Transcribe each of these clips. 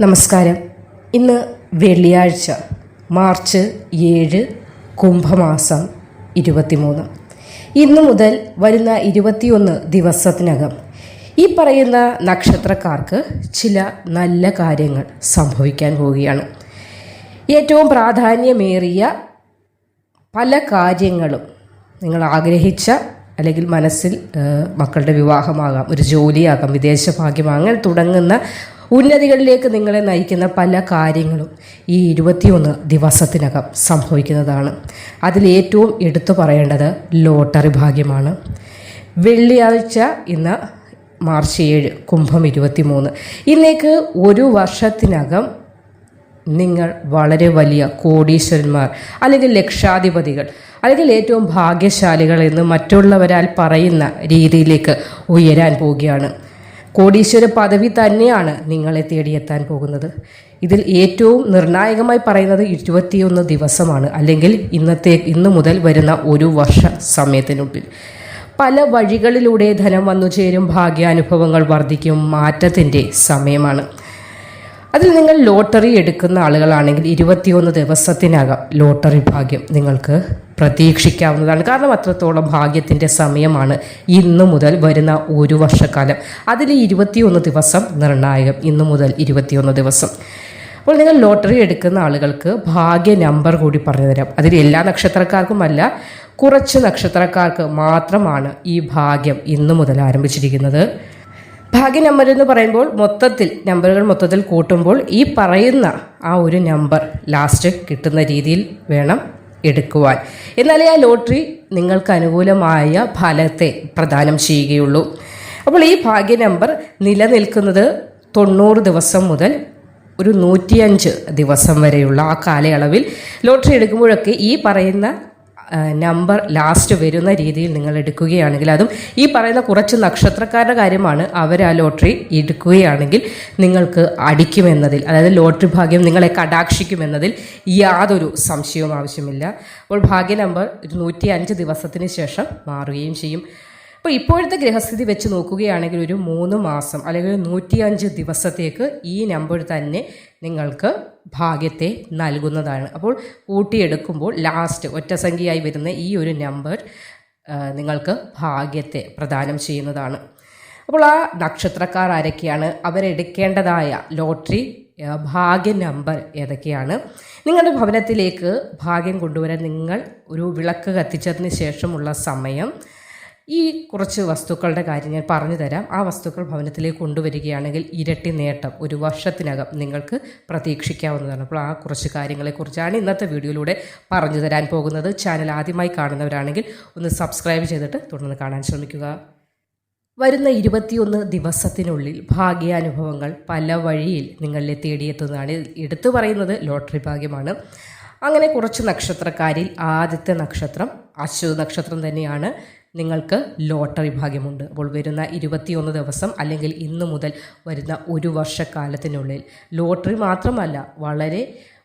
നമസ്കാരം. ഇന്ന് വെള്ളിയാഴ്ച മാർച്ച് ഏഴ് കുംഭമാസം ഇരുപത്തിമൂന്ന്. ഇന്നു മുതൽ വരുന്ന ഇരുപത്തിയൊന്ന് ദിവസത്തിനകം ഈ പറയുന്ന നക്ഷത്രക്കാർക്ക് ചില നല്ല കാര്യങ്ങൾ സംഭവിക്കാൻ പോവുകയാണ്. ഏറ്റവും പ്രാധാന്യമേറിയ പല കാര്യങ്ങളും നിങ്ങൾ ആഗ്രഹിച്ച അല്ലെങ്കിൽ മനസ്സിൽ മക്കളുടെ വിവാഹമാകാം ഒരു ജോലിയാകാം വിദേശ ഭാഗ്യമാകാം തുടങ്ങുന്ന ഉന്നതികളിലേക്ക് നിങ്ങളെ നയിക്കുന്ന പല കാര്യങ്ങളും ഈ ഇരുപത്തിയൊന്ന് ദിവസത്തിനകം സംഭവിക്കുന്നതാണ്. അതിലേറ്റവും എടുത്തു പറയേണ്ടത് ലോട്ടറി ഭാഗ്യമാണ്. വെള്ളിയാഴ്ച ഇന്ന് മാർച്ച് ഏഴ് കുംഭം ഇരുപത്തി മൂന്ന് ഇന്നേക്ക് ഒരു വർഷത്തിനകം നിങ്ങൾ വളരെ വലിയ കോടീശ്വരന്മാർ അല്ലെങ്കിൽ ലക്ഷാധിപതികൾ അല്ലെങ്കിൽ ഏറ്റവും ഭാഗ്യശാലികൾ എന്ന് മറ്റുള്ളവരാൽ പറയുന്ന രീതിയിലേക്ക് ഉയരാൻ പോവുകയാണ്. കോടീശ്വര പദവി തന്നെയാണ് നിങ്ങളെ തേടിയെത്താൻ പോകുന്നത്. ഇതിൽ ഏറ്റവും നിർണായകമായി പറയുന്നത് ഇരുപത്തിയൊന്ന് ദിവസമാണ്. അല്ലെങ്കിൽ ഇന്നത്തെ ഇന്നു മുതൽ വരുന്ന ഒരു വർഷ സമയത്തിനുള്ളിൽ. പല വഴികളിലൂടെ ധനം വന്നു ചേരും ഭാഗ്യാനുഭവങ്ങൾ വർദ്ധിക്കും മാറ്റത്തിന്റെ സമയമാണ്. അതിൽ നിങ്ങൾ ലോട്ടറി എടുക്കുന്ന ആളുകളാണെങ്കിൽ ഇരുപത്തിയൊന്ന് ദിവസത്തിനകം ലോട്ടറി ഭാഗ്യം നിങ്ങൾക്ക് പ്രതീക്ഷിക്കാവുന്നതാണ്. കാരണം അത്രത്തോളം ഭാഗ്യത്തിന്റെ സമയമാണ് ഇന്നു മുതൽ വരുന്ന ഒരു വർഷക്കാലം. അതിൽ ഇരുപത്തിയൊന്ന് ദിവസം നിർണായകം ഇന്നു മുതൽ ഇരുപത്തിയൊന്ന് ദിവസം. അപ്പോൾ നിങ്ങൾ ലോട്ടറി എടുക്കുന്ന ആളുകൾക്ക് ഭാഗ്യ നമ്പർ കൂടി പറഞ്ഞു തരാം. അതിൽ എല്ലാ നക്ഷത്രക്കാർക്കുമല്ല കുറച്ച് നക്ഷത്രക്കാർക്ക് മാത്രമാണ് ഈ ഭാഗ്യം ഇന്നു മുതൽ ആരംഭിച്ചിരിക്കുന്നത്. ഭാഗ്യ നമ്പർ എന്ന് പറയുമ്പോൾ മൊത്തത്തിൽ നമ്പറുകൾ മൊത്തത്തിൽ കൂട്ടുമ്പോൾ ഈ പറയുന്ന ആ ഒരു നമ്പർ ലാസ്റ്റ് കിട്ടുന്ന രീതിയിൽ വേണം എടുക്കുവാൻ. എന്നാലേ ആ ലോട്ടറി നിങ്ങൾക്ക് അനുകൂലമായ ഫലത്തെ പ്രദാനം ചെയ്യുകയുള്ളൂ. അപ്പോൾ ഈ ഭാഗ്യ നമ്പർ നിലനിൽക്കുന്നത് തൊണ്ണൂറ് ദിവസം മുതൽ ഒരു നൂറ്റിയഞ്ച് ദിവസം വരെയുള്ള ആ കാലയളവിൽ ലോട്ടറി എടുക്കുമ്പോഴൊക്കെ ഈ പറയുന്ന നമ്പർ ലാസ്റ്റ് വരുന്ന രീതിയിൽ നിങ്ങൾ എടുക്കുകയാണെങ്കിൽ അതും ഈ പറയുന്ന കുറച്ച് നക്ഷത്രക്കാരുടെ കാര്യമാണ് അവർ ആ ലോട്ടറി എടുക്കുകയാണെങ്കിൽ നിങ്ങൾക്ക് അടിക്കുമെന്നതിൽ അതായത് ലോട്ടറി ഭാഗ്യം നിങ്ങളെ കടാക്ഷിക്കുമെന്നതിൽ യാതൊരു സംശയവും ആവശ്യമില്ല. അപ്പോൾ ഭാഗ്യ നമ്പർ ഒരു നൂറ്റി അഞ്ച് ദിവസത്തിന് ശേഷം മാറുകയും ചെയ്യും. അപ്പോൾ ഇപ്പോഴത്തെ ഗ്രഹസ്ഥിതി വെച്ച് നോക്കുകയാണെങ്കിൽ ഒരു മൂന്ന് മാസം അല്ലെങ്കിൽ നൂറ്റിയഞ്ച് ദിവസത്തേക്ക് ഈ നമ്പർ തന്നെ നിങ്ങൾക്ക് ഭാഗ്യത്തെ നൽകുന്നതാണ്. അപ്പോൾ കൂട്ടിയെടുക്കുമ്പോൾ ലാസ്റ്റ് ഒറ്റസംഖ്യയായി വരുന്ന ഈ ഒരു നമ്പർ നിങ്ങൾക്ക് ഭാഗ്യത്തെ പ്രദാനം ചെയ്യുന്നതാണ്. അപ്പോൾ ആ നക്ഷത്രക്കാർ ആരൊക്കെയാണ്? അവരെടുക്കേണ്ടതായ ലോട്ടറി ഭാഗ്യ നമ്പർ ഏതൊക്കെയാണ്? നിങ്ങളുടെ ഭവനത്തിലേക്ക് ഭാഗ്യം കൊണ്ടുവരാൻ നിങ്ങൾ ഒരു വിളക്ക് കത്തിച്ചതിന് ശേഷമുള്ള സമയം ഈ കുറച്ച് വസ്തുക്കളുടെ കാര്യം ഞാൻ പറഞ്ഞു തരാം. ആ വസ്തുക്കൾ ഭവനത്തിലേക്ക് കൊണ്ടുവരികയാണെങ്കിൽ ഇരട്ടി നേട്ടം ഒരു വർഷത്തിനകം നിങ്ങൾക്ക് പ്രതീക്ഷിക്കാവുന്നതാണ്. അപ്പോൾ ആ കുറച്ച് കാര്യങ്ങളെക്കുറിച്ചാണ് ഇന്നത്തെ വീഡിയോയിലൂടെ പറഞ്ഞു തരാൻ പോകുന്നത്. ചാനൽ ആദ്യമായി കാണുന്നവരാണെങ്കിൽ ഒന്ന് സബ്സ്ക്രൈബ് ചെയ്തിട്ട് തുടർന്ന് കാണാൻ ശ്രമിക്കുക. വരുന്ന ഇരുപത്തിയൊന്ന് ദിവസത്തിനുള്ളിൽ ഭാഗ്യാനുഭവങ്ങൾ പല വഴിയിൽ നിങ്ങളിലെ തേടിയെത്തുന്നതാണ്. എടുത്തു പറയുന്നത് ലോട്ടറി ഭാഗ്യമാണ്. അങ്ങനെ കുറച്ച് നക്ഷത്രക്കാരിൽ ആദ്യത്തെ നക്ഷത്രം അശ്വ നക്ഷത്രം തന്നെയാണ്. നിങ്ങൾക്ക് ലോട്ടറി ഭാഗ്യമുണ്ട്. അപ്പോൾ വരുന്ന ഇരുപത്തിയൊന്ന് ദിവസം അല്ലെങ്കിൽ ഇന്ന് മുതൽ വരുന്ന ഒരു വർഷക്കാലത്തിനുള്ളിൽ ലോട്ടറി മാത്രമല്ല വളരെ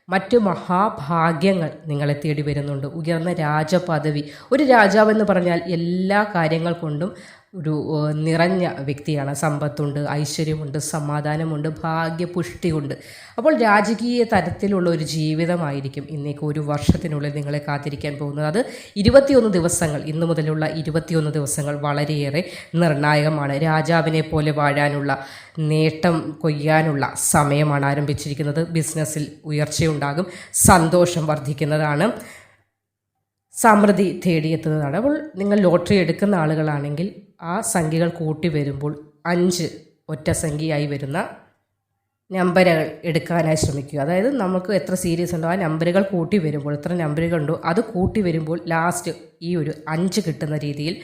മറ്റ് മഹാഭാഗ്യങ്ങൾ നിങ്ങളെ തേടി വരുന്നുണ്ട്. ഉയർന്ന രാജപദവി. ഒരു രാജാവെന്ന് പറഞ്ഞാൽ എല്ലാ കാര്യങ്ങൾ കൊണ്ടും ഒരു നിറഞ്ഞ വ്യക്തിയാണ്. സമ്പത്തുണ്ട് ഐശ്വര്യമുണ്ട് സമാധാനമുണ്ട് ഭാഗ്യപുഷ്ടിയുണ്ട്. അപ്പോൾ രാജകീയ തരത്തിലുള്ള ഒരു ജീവിതമായിരിക്കും ഇന്നേക്ക് ഒരു വർഷത്തിനുള്ളിൽ നിങ്ങളെ കാത്തിരിക്കാൻ പോകുന്നത്. അത് ഇരുപത്തിയൊന്ന് ദിവസങ്ങൾ ഇന്നു മുതലുള്ള ഇരുപത്തിയൊന്ന് ദിവസങ്ങൾ വളരെയേറെ നിർണായകമാണ്. രാജാവിനെ പോലെ വാഴാനുള്ള നേട്ടം കൊയ്യാനുള്ള സമയമാണ് ആരംഭിച്ചിരിക്കുന്നത്. ബിസിനസ്സിൽ ഉയർച്ചയുണ്ടാകും സന്തോഷം വർദ്ധിക്കുന്നതാണ്. സമൃദ്ധി തേടിയെത്തുന്നതാണ്. അപ്പോൾ നിങ്ങൾ ലോട്ടറി എടുക്കുന്ന ആളുകളാണെങ്കിൽ ആ സംഖ്യകൾ കൂട്ടി വരുമ്പോൾ അഞ്ച് ഒറ്റ സംഖ്യയായി വരുന്ന നമ്പറുകൾ എടുക്കാനായി ശ്രമിക്കുക. അതായത് നമുക്ക് എത്ര സീരീസ് ഉണ്ടോ ആ നമ്പറുകൾ കൂട്ടി വരുമ്പോൾ എത്ര നമ്പറുകൾ ഉണ്ടോ അത് കൂട്ടി വരുമ്പോൾ ലാസ്റ്റ് ഈ ഒരു അഞ്ച് കിട്ടുന്ന രീതിയിൽ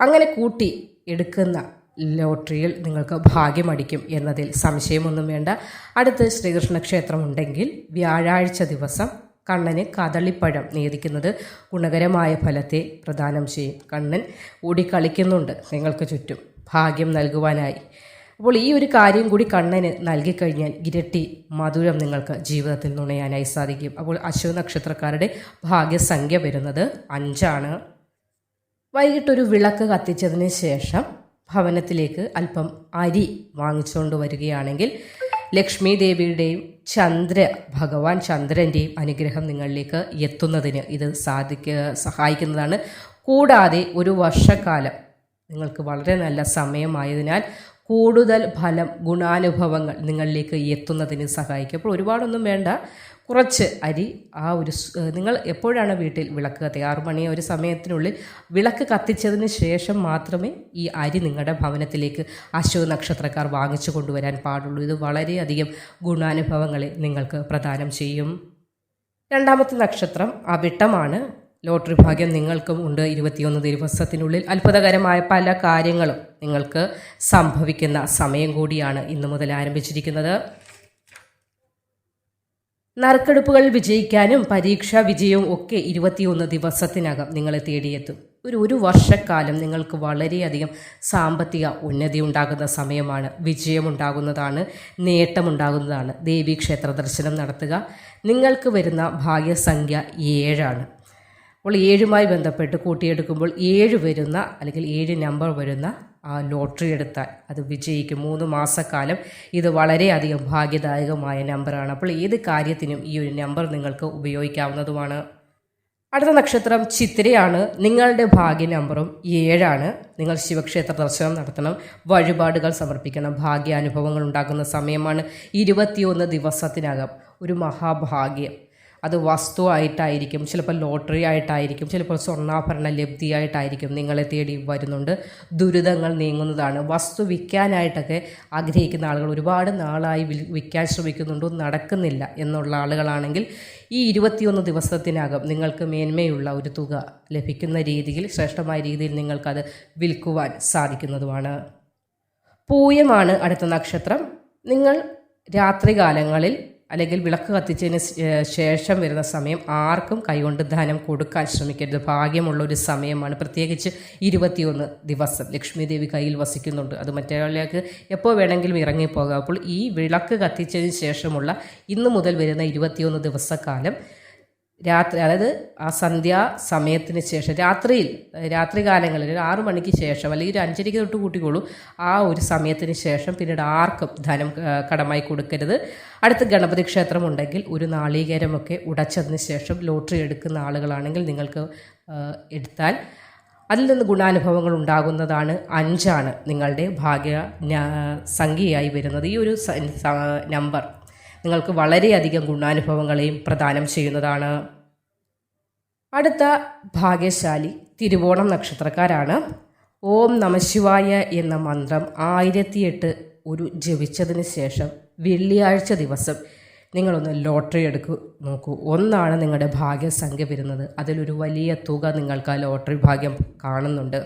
അങ്ങനെ കൂട്ടി എടുക്കുന്ന ലോട്ടറിയിൽ നിങ്ങൾക്ക് ഭാഗ്യമടിക്കും എന്നതിൽ സംശയമൊന്നും വേണ്ട. അടുത്ത് ശ്രീകൃഷ്ണ ക്ഷേത്രം ഉണ്ടെങ്കിൽ വ്യാഴാഴ്ച ദിവസം കണ്ണന് കദളിപ്പഴം നേദിക്കുന്നത് ഗുണകരമായ ഫലത്തെ പ്രദാനം ചെയ്യും. കണ്ണൻ ഓടിക്കളിക്കുന്നുണ്ട് നിങ്ങൾക്ക് ചുറ്റും. ഭാഗ്യം നൽകുവാനായി. അപ്പോൾ ഈ ഒരു കാര്യം കൂടി കണ്ണന് നൽകിക്കഴിഞ്ഞാൽ ഇരട്ടി മധുരം നിങ്ങൾക്ക് ജീവിതത്തിൽ നുണയാനായി സാധിക്കും. അപ്പോൾ അശ്വ നക്ഷത്രക്കാരുടെ ഭാഗ്യസംഖ്യ വരുന്നത് അഞ്ചാണ്. വൈകിട്ടൊരു വിളക്ക് കത്തിച്ചതിന് ശേഷം ഭവനത്തിലേക്ക് അല്പം അരി വാങ്ങിച്ചുകൊണ്ട് വരികയാണെങ്കിൽ ലക്ഷ്മി ദേവിയുടെയും ചന്ദ്ര ഭഗവാൻ ചന്ദ്രന്റെയും അനുഗ്രഹം നിങ്ങളിലേക്ക് എത്തുന്നതിന് ഇത് സാധിക്ക സഹായിക്കുന്നതാണ്. കൂടാതെ ഒരു വർഷക്കാലം നിങ്ങൾക്ക് വളരെ നല്ല സമയമായതിനാൽ കൂടുതൽ ഫലം ഗുണാനുഭവങ്ങൾ നിങ്ങളിലേക്ക് എത്തുന്നതിന് സഹായിക്കും. അപ്പോൾ ഒരുപാടൊന്നും വേണ്ട. കുറച്ച് അരി ആ ഒരു നിങ്ങൾ എപ്പോഴാണ് വീട്ടിൽ വിളക്ക് കത്തി ആറു മണി ഒരു സമയത്തിനുള്ളിൽ വിളക്ക് കത്തിച്ചതിന് ശേഷം മാത്രമേ ഈ അരി നിങ്ങളുടെ ഭവനത്തിലേക്ക് അശ്വ നക്ഷത്രക്കാർ വാങ്ങിച്ചു കൊണ്ടുവരാൻ പാടുള്ളൂ. ഇത് വളരെയധികം ഗുണാനുഭവങ്ങളെ നിങ്ങൾക്ക് പ്രദാനം ചെയ്യും. രണ്ടാമത്തെ നക്ഷത്രം അവിട്ടമാണ്. ലോട്ടറി ഭാഗ്യം നിങ്ങൾക്കും ഉണ്ട്. ഇരുപത്തിയൊന്ന് ദിവസത്തിനുള്ളിൽ അത്ഭുതകരമായ പല കാര്യങ്ങളും നിങ്ങൾക്ക് സംഭവിക്കുന്ന സമയം കൂടിയാണ് ഇന്നു മുതൽ ആരംഭിച്ചിരിക്കുന്നത്. നറുക്കെടുപ്പുകൾ വിജയിക്കാനും പരീക്ഷാ വിജയവും ഒക്കെ ഇരുപത്തിയൊന്ന് ദിവസത്തിനകം നിങ്ങളെ തേടിയെത്തും. ഒരു ഒരു വർഷക്കാലം നിങ്ങൾക്ക് വളരെയധികം സാമ്പത്തിക ഉന്നതി ഉണ്ടാകുന്ന സമയമാണ്. വിജയമുണ്ടാകുന്നതാണ് നേട്ടമുണ്ടാകുന്നതാണ്. ദേവീക്ഷേത്ര ദർശനം നടത്തുക. നിങ്ങൾക്ക് വരുന്ന ഭാഗ്യസംഖ്യ ഏഴാണ്. അപ്പോൾ ഏഴുമായി ബന്ധപ്പെട്ട് കൂട്ടിയെടുക്കുമ്പോൾ ഏഴ് വരുന്ന അല്ലെങ്കിൽ ഏഴ് നമ്പർ വരുന്ന ആ ലോട്ടറി എടുത്താൽ അത് വിജയിക്കും. മൂന്ന് മാസക്കാലം ഇത് വളരെയധികം ഭാഗ്യദായകമായ നമ്പറാണ്. അപ്പോൾ ഏത് കാര്യത്തിനും ഈ ഒരു നമ്പർ നിങ്ങൾക്ക് ഉപയോഗിക്കാവുന്നതുമാണ്. അടുത്ത നക്ഷത്രം ചിത്രയാണ് നിങ്ങളുടെ ഭാഗ്യ നമ്പറും ഏഴാണ്. നിങ്ങൾ ശിവക്ഷേത്ര ദർശനം നടത്തണം. വഴിപാടുകൾ സമർപ്പിക്കണം. ഭാഗ്യാനുഭവങ്ങൾ ഉണ്ടാക്കുന്ന സമയമാണ് ഇരുപത്തിയൊന്ന് ദിവസത്തിനകം ഒരു മഹാഭാഗ്യം. അത് വസ്തു ആയിട്ടായിരിക്കും ചിലപ്പോൾ ലോട്ടറി ആയിട്ടായിരിക്കും ചിലപ്പോൾ സ്വർണാഭരണ ലബ്ധിയായിട്ടായിരിക്കും നിങ്ങളെ തേടി വരുന്നുണ്ട്. ദുരിതങ്ങൾ നീങ്ങുന്നതാണ്. വസ്തു വിൽക്കാനായിട്ടൊക്കെ ആഗ്രഹിക്കുന്ന ആളുകൾ ഒരുപാട് നാളായി വിൽ- വിൽക്കാൻ ശ്രമിക്കുന്നുണ്ടോ നടക്കുന്നില്ല എന്നുള്ള ആളുകളാണെങ്കിൽ ഈ ഇരുപത്തിയൊന്ന് ദിവസത്തിനകം നിങ്ങൾക്ക് മേന്മയുള്ള ഒരു തുക ലഭിക്കുന്ന രീതിയിൽ ശ്രേഷ്ഠമായ രീതിയിൽ നിങ്ങൾക്കത് വിൽക്കുവാൻ സാധിക്കുന്നതുമാണ്. പൂയമാണ് അടുത്ത നക്ഷത്രം. നിങ്ങൾ രാത്രികാലങ്ങളിൽ അല്ലെങ്കിൽ വിളക്ക് കത്തിച്ചതിന് ശേഷം വരുന്ന സമയം ആർക്കും കൈകൊണ്ട് ധനം കൊടുക്കാൻ ശ്രമിക്കരുത്. ഭാഗ്യമുള്ള ഒരു സമയമാണ്. പ്രത്യേകിച്ച് ഇരുപത്തിയൊന്ന് ദിവസം ലക്ഷ്മി ദേവി കയ്യിൽ വസിക്കുന്നുണ്ട്. അത് മറ്റൊരാളിലേക്ക് എപ്പോൾ വേണമെങ്കിലും ഇറങ്ങിപ്പോകാം. അപ്പോൾ ഈ വിളക്ക് കത്തിച്ചതിന് ശേഷമുള്ള ഇന്ന് മുതൽ വരുന്ന ഇരുപത്തിയൊന്ന് ദിവസക്കാലം രാത്രി അതായത് ആ സന്ധ്യാ സമയത്തിന് ശേഷം രാത്രിയിൽ രാത്രി കാലങ്ങളിൽ ഒരു ആറു മണിക്ക് ശേഷം അല്ലെങ്കിൽ ഒരു അഞ്ചരയ്ക്ക് തൊട്ട് കൂട്ടിക്കോളൂ. ആ ഒരു സമയത്തിന് ശേഷം പിന്നീട് ആർക്കും ധനം കടമായി കൊടുക്കരുത്. അടുത്ത് ഗണപതി ക്ഷേത്രം ഉണ്ടെങ്കിൽ ഒരു നാളീകരമൊക്കെ ഉടച്ചതിന് ശേഷം ലോട്ടറി എടുക്കുന്ന ആളുകളാണെങ്കിൽ നിങ്ങൾക്ക് എടുത്താൽ അതിൽ നിന്ന് ഗുണാനുഭവങ്ങൾ ഉണ്ടാകുന്നതാണ് അഞ്ചാണ് നിങ്ങളുടെ ഭാഗ്യ സംഖ്യയായി വരുന്നത്. ഈ ഒരു നമ്പർ നിങ്ങൾക്ക് വളരെയധികം ഗുണാനുഭവങ്ങളെയും പ്രദാനം ചെയ്യുന്നതാണ്. അടുത്ത ഭാഗ്യശാലി തിരുവോണം നക്ഷത്രക്കാരാണ്. ഓം നമശിവായ എന്ന മന്ത്രം ആയിരത്തിയെട്ട് ഒരു ജപിച്ചതിന് ശേഷം വെള്ളിയാഴ്ച ദിവസം നിങ്ങളൊന്ന് ലോട്ടറി എടുക്കൂ നോക്കൂ. ഒന്നാണ് നിങ്ങളുടെ ഭാഗ്യസംഖ്യ വരുന്നത്. അതിലൊരു വലിയ തുക നിങ്ങൾക്ക് ആ ലോട്ടറി ഭാഗ്യം കാണുന്നുണ്ട്.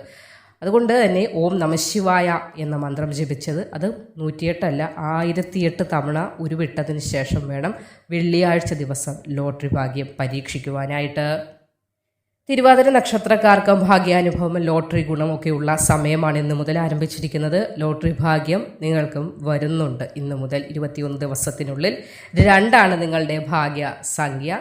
അതുകൊണ്ട് തന്നെ ഓം നമശിവായ എന്ന മന്ത്രം ജപിച്ചത് അത് നൂറ്റിയെട്ടല്ല ആയിരത്തിയെട്ട് തവണ ഉരുവിട്ടതിന് ശേഷം വേണം വെള്ളിയാഴ്ച ദിവസം ലോട്ടറി ഭാഗ്യം പരീക്ഷിക്കുവാനായിട്ട്. തിരുവാതിര നക്ഷത്രക്കാർക്കും ഭാഗ്യാനുഭവം ലോട്ടറി ഗുണമൊക്കെയുള്ള സമയമാണ് ഇന്ന് മുതൽ ആരംഭിച്ചിരിക്കുന്നത്. ലോട്ടറി ഭാഗ്യം നിങ്ങൾക്കും വരുന്നുണ്ട് ഇന്ന് മുതൽ ഇരുപത്തിയൊന്ന് ദിവസത്തിനുള്ളിൽ. രണ്ടാണ് നിങ്ങളുടെ ഭാഗ്യ സംഖ്യ.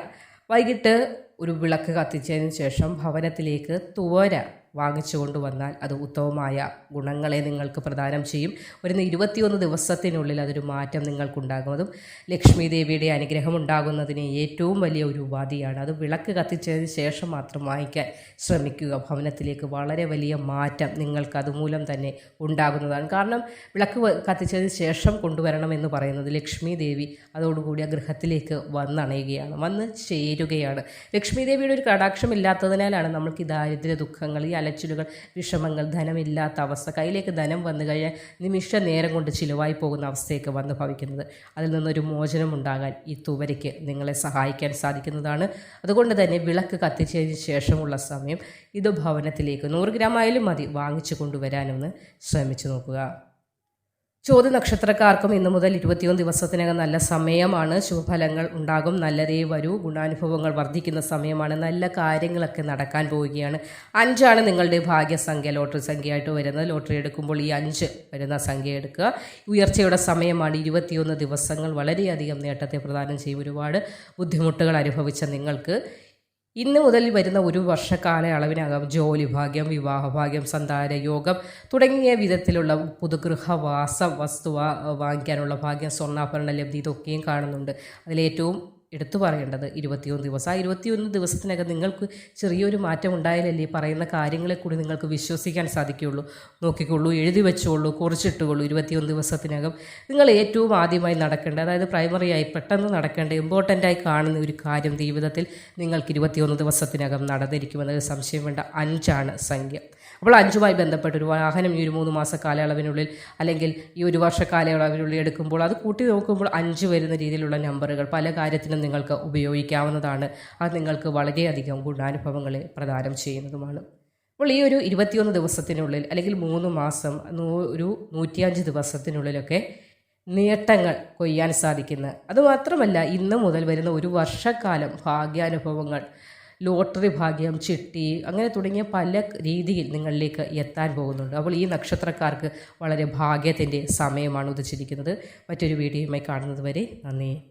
വൈകിട്ട് ഒരു വിളക്ക് കത്തിച്ചതിന് ശേഷം ഭവനത്തിലേക്ക് തുവര വാങ്ങിച്ചു കൊണ്ടുവന്നാൽ അത് ഉത്തമമായ ഗുണങ്ങളെ നിങ്ങൾക്ക് പ്രദാനം ചെയ്യും. ഒരു ഇരുപത്തിയൊന്ന് ദിവസത്തിനുള്ളിൽ അതൊരു മാറ്റം നിങ്ങൾക്കുണ്ടാകും. അതും ലക്ഷ്മി ദേവിയുടെ അനുഗ്രഹം ഉണ്ടാകുന്നതിന് ഏറ്റവും വലിയ ഒരു ഉപാധിയാണ്. അത് വിളക്ക് കത്തിച്ചതിന് ശേഷം മാത്രം വാങ്ങിക്കാൻ ശ്രമിക്കുക. ഭവനത്തിലേക്ക് വളരെ വലിയ മാറ്റം നിങ്ങൾക്ക് അതുമൂലം തന്നെ ഉണ്ടാകുന്നതാണ്. കാരണം വിളക്ക് കത്തിച്ചതിന് ശേഷം കൊണ്ടുവരണം എന്ന് പറയുന്നത് ലക്ഷ്മി ദേവി അതോടുകൂടി ആ ഗൃഹത്തിലേക്ക് വന്നണയുകയാണ്. വന്ന് ചേരുകയാണ്. ലക്ഷ്മി ദേവിയുടെ ഒരു കടാക്ഷം ഇല്ലാത്തതിനാലാണ് നമ്മൾക്ക് ഈ ദാരിദ്ര്യ ദുഃഖങ്ങൾ ഈ അലച്ചിലുകൾ വിഷമങ്ങൾ ധനമില്ലാത്ത അവസ്ഥ കയ്യിലേക്ക് ധനം വന്നു കഴിഞ്ഞാൽ നിമിഷ നേരം കൊണ്ട് ചിലവായി പോകുന്ന അവസ്ഥയൊക്കെ വന്നു ഭവിക്കുന്നത്. അതിൽ നിന്നൊരു മോചനം ഉണ്ടാകാൻ ഈ തുവരയ്ക്ക് നിങ്ങളെ സഹായിക്കാൻ സാധിക്കുന്നതാണ്. അതുകൊണ്ട് തന്നെ വിളക്ക് കത്തിച്ചതിന് ശേഷമുള്ള സമയം ഇത് ഭവനത്തിലേക്ക് നൂറ് ഗ്രാം ആയാലും മതി. വാങ്ങിച്ചു കൊണ്ടുവരാനൊന്ന് ശ്രമിച്ചു നോക്കുക. ചോദ്യ നക്ഷത്രക്കാർക്കും ഇന്നു മുതൽ ഇരുപത്തിയൊന്ന് ദിവസത്തിനകം നല്ല സമയമാണ്. ശുഭഫലങ്ങൾ ഉണ്ടാകും. നല്ലതേ വരൂ. ഗുണാനുഭവങ്ങൾ വർദ്ധിക്കുന്ന സമയമാണ്. നല്ല കാര്യങ്ങളൊക്കെ നടക്കാൻ പോവുകയാണ്. അഞ്ചാണ് നിങ്ങളുടെ ഭാഗ്യസംഖ്യ. ലോട്ടറി സംഖ്യയായിട്ട് വരുന്നത്. ലോട്ടറി എടുക്കുമ്പോൾ ഈ അഞ്ച് വരുന്ന സംഖ്യ എടുക്കുക. ഉയർച്ചയുടെ സമയമാണ്. ഇരുപത്തിയൊന്ന് ദിവസങ്ങൾ വളരെയധികം നേട്ടത്തെ പ്രദാനം ചെയ്യും. ഒരുപാട് ബുദ്ധിമുട്ടുകൾ അനുഭവിച്ച നിങ്ങൾക്ക് ഇന്ന് മുതൽ വരുന്ന ഒരു വർഷക്കാലയളവിനകം ജോലി ഭാഗ്യം വിവാഹ ഭാഗ്യം സന്താന യോഗം തുടങ്ങിയ വിധത്തിലുള്ള പുതുഗൃഹവാസ വസ്തു വാങ്ങിക്കാനുള്ള ഭാഗ്യം സ്വർണാഭരണ ലബ്ധി ഇതൊക്കെയും കാണുന്നുണ്ട്. അതിലേറ്റവും എടുത്തു പറയേണ്ടത് ഇരുപത്തിയൊന്ന് ദിവസം. ആ ഇരുപത്തിയൊന്ന് ദിവസത്തിനകം നിങ്ങൾക്ക് ചെറിയൊരു മാറ്റം ഉണ്ടായാലല്ലേ പറയുന്ന കാര്യങ്ങളെ കൂടി നിങ്ങൾക്ക് വിശ്വസിക്കാൻ സാധിക്കുകയുള്ളൂ. നോക്കിക്കൊള്ളൂ എഴുതി വെച്ചോളൂ കുറിച്ചിട്ടുകൊള്ളൂ ഇരുപത്തിയൊന്ന് ദിവസത്തിനകം. നിങ്ങൾ ഏറ്റവും ആദ്യമായി നടക്കേണ്ട അതായത് പ്രൈമറിയായി പെട്ടെന്ന് നടക്കേണ്ട ഇമ്പോർട്ടന്റായി കാണുന്ന ഒരു കാര്യം ജീവിതത്തിൽ നിങ്ങൾക്ക് ഇരുപത്തിയൊന്ന് ദിവസത്തിനകം നടന്നിരിക്കുമെന്നത് സംശയം വേണ്ട. അഞ്ചാണ് സംഖ്യ. അപ്പോൾ അഞ്ചുമായി ബന്ധപ്പെട്ട ഒരു വാഹനം ഈ ഒരു മൂന്ന് മാസ കാലയളവിനുള്ളിൽ അല്ലെങ്കിൽ ഈ ഒരു വർഷ കാലയളവിനുള്ളിൽ എടുക്കുമ്പോൾ അത് കൂട്ടി നോക്കുമ്പോൾ അഞ്ച് വരുന്ന രീതിയിലുള്ള നമ്പറുകൾ പല കാര്യത്തിനും നിങ്ങൾക്ക് ഉപയോഗിക്കാവുന്നതാണ്. അത് നിങ്ങൾക്ക് വളരെയധികം ഗുണാനുഭവങ്ങളെ പ്രദാനം ചെയ്യുന്നതുമാണ്. അപ്പോൾ ഈ ഒരു ഇരുപത്തിയൊന്ന് ദിവസത്തിനുള്ളിൽ അല്ലെങ്കിൽ മൂന്ന് മാസം ഒരു നൂറ്റിയഞ്ച് ദിവസത്തിനുള്ളിലൊക്കെ നേട്ടങ്ങൾ കൊയ്യാൻ സാധിക്കുന്ന അതുമാത്രമല്ല ഇന്ന് മുതൽ വരുന്ന ഒരു വർഷക്കാലം ഭാഗ്യാനുഭവങ്ങൾ ലോട്ടറി ഭാഗ്യം ചിട്ടി അങ്ങനെ തുടങ്ങിയ പല രീതിയിൽ നിങ്ങളിലേക്ക് എത്താൻ പോകുന്നുണ്ട്. അപ്പോൾ ഈ നക്ഷത്രക്കാർക്ക് വളരെ ഭാഗ്യത്തിന്റെ സമയമാണ് ഉദിച്ചിരിക്കുന്നത്. മറ്റൊരു വീഡിയോയുമായി കാണുന്നത് വരെ നന്ദി.